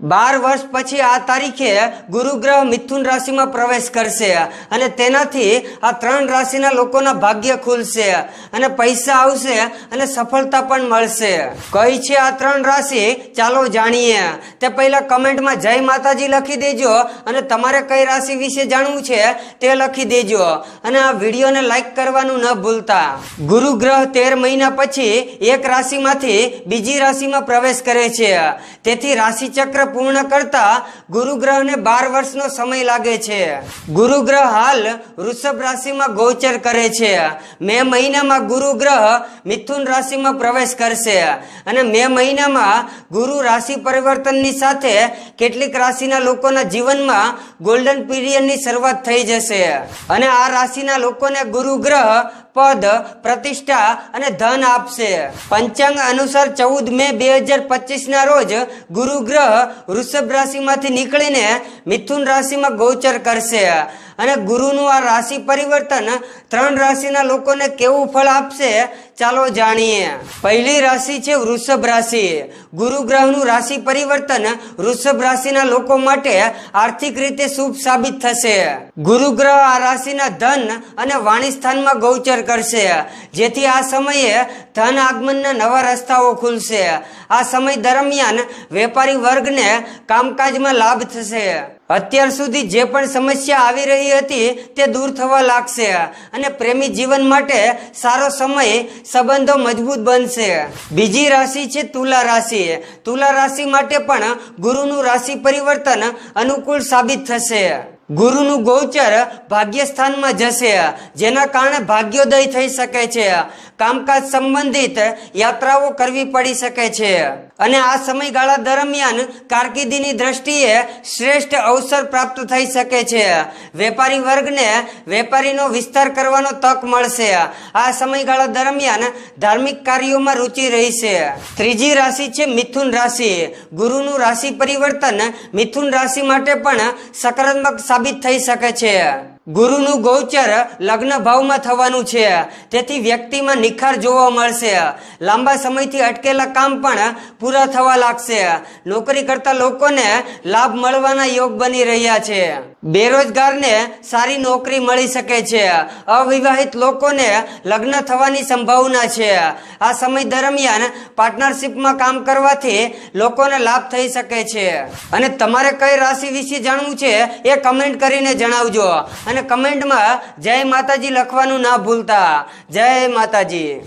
બાર વર્ષ પછી આ તારીખે ગુરુ ગ્રહ મિથુન રાશિમાં પ્રવેશ કરશે અને તેનાથી આ ત્રણ રાશિના લોકોના ભાગ્ય ખુલશે અને પૈસા આવશે અને સફળતા પણ મળશે. કઈ છે આ ત્રણ રાશિ, ચાલો જાણીએ. તે પહેલા કમેન્ટમાં જય માતાજી લખી દેજો અને તમારે કઈ રાશિ વિશે જાણવું છે તે લખી દેજો. અને આ વિડીયોને લાઈક કરવાનું ન ભૂલતા. ગુરુ ગ્રહ તેર મહિના પછી એક રાશિમાંથી બીજી રાશિમાં પ્રવેશ કરે છે. તેથી રાશિ ચક્ર પૂર્ણ કરતા ગુરુગ્રહને બાર વર્ષનો સમય લાગે છે. ગુરુગ્રહ હાલ વૃષભ રાશિમાં ગોચર કરે છે. મે મહિનામાં ગુરુગ્રહ મિથુન રાશિમાં પ્રવેશ કરશે અને મે મહિનામાં ગુરુ રાશિ પરિવર્તનની સાથે કેટલીક રાશિના લોકોના જીવનમાં ગોલ્ડન પીરિયડની શરૂઆત થઈ જશે. અને આ રાશિના લોકોને ગુરુ ગ્રહ પદ, પ્રતિષ્ઠા અને ધન આપશે. પંચાંગ અનુસાર ચૌદ મે બે હજાર પચીસ ના રોજ ગુરુ ગ્રહ વૃષભ રાશિમાંથી નીકળીને મિથુન રાશિમાં ગોચર કરશે. અને ગુરુનું આ રાશિ પરિવર્તન ત્રણ રાશિના લોકોને કેવું ફળ આપશે, ચાલો જાણીએ. પહેલી રાશિ છે વૃષભ રાશિ. ગુરુ ગ્રહનું રાશિ પરિવર્તન વૃષભ રાશિના લોકો માટે આર્થિક રીતે શુભ સાબિત થશે. ગુરુ ગ્રહ આ રાશિના ધન અને વાણી સ્થાનમાં ગૌચર કરશે. જેથી આ સમયે ધન આગમનના નવા રસ્તાઓ ખુલશે. આ સમય દરમિયાન વેપારી વર્ગને કામકાજમાં લાભ થશે. અત્યાર સુધી જે પણ સમસ્યા આવી રહી હતી તે દૂર થવા લાગશે અને પ્રેમી જીવન માટે સારો સમય, સંબંધો મજબૂત બનશે. બીજી રાશિ છે તુલા રાશિ. તુલા રાશિ માટે પણ ગુરુનું રાશિ પરિવર્તન અનુકૂળ સાબિત થશે. ગુરુનું ગોચર ભાગ્યસ્થાનમાં જશે. જેના કારણે ભાગ્યોદય થઈ શકે છે. કામકાજ સંબંધિત યાત્રાઓ કરવી પડી શકે છે. અને આ સમયગાળા દરમિયાન કારકિર્દીની દ્રષ્ટિએ શ્રેષ્ઠ અવસર પ્રાપ્ત થઈ શકે છે. વેપારી વર્ગને વેપારીનો વિસ્તાર કરવાનો તક મળશે. આ સમયગાળા દરમિયાન ધાર્મિક કાર્યોમાં રુચિ રહેશે. ત્રીજી રાશિ છે મિથુન રાશિ. ગુરુનું રાશિ પરિવર્તન મિથુન રાશિ માટે પણ સકારાત્મક સાબિત થઈ શકે છે. ગુરુનું ગોચર લગ્ન ભાવમાં થવાનું છે. તેથી વ્યક્તિમાં નિખાર જોવા મળશે. લાંબા સમયથી અટકેલા કામ પણ પૂરા થવા લાગશે. નોકરી કરતા લોકોને લાભ મળવાના યોગ બની રહ્યા છે. બેરોજગારને સારી નોકરી મળી શકે છે. અવિવાહિત લોકોને લગ્ન થવાની સંભાવના છે. આ સમય દરમિયાન પાર્ટનરશિપમાં કામ કરવાથી લોકોને લાભ થઈ શકે છે. અને તમારે કઈ રાશિ વિશે જાણવું છે એ કમેન્ટ કરીને જણાવજો. અને કમેન્ટમાં જય માતાજી લખવાનું ના ભૂલતા. જય માતાજી.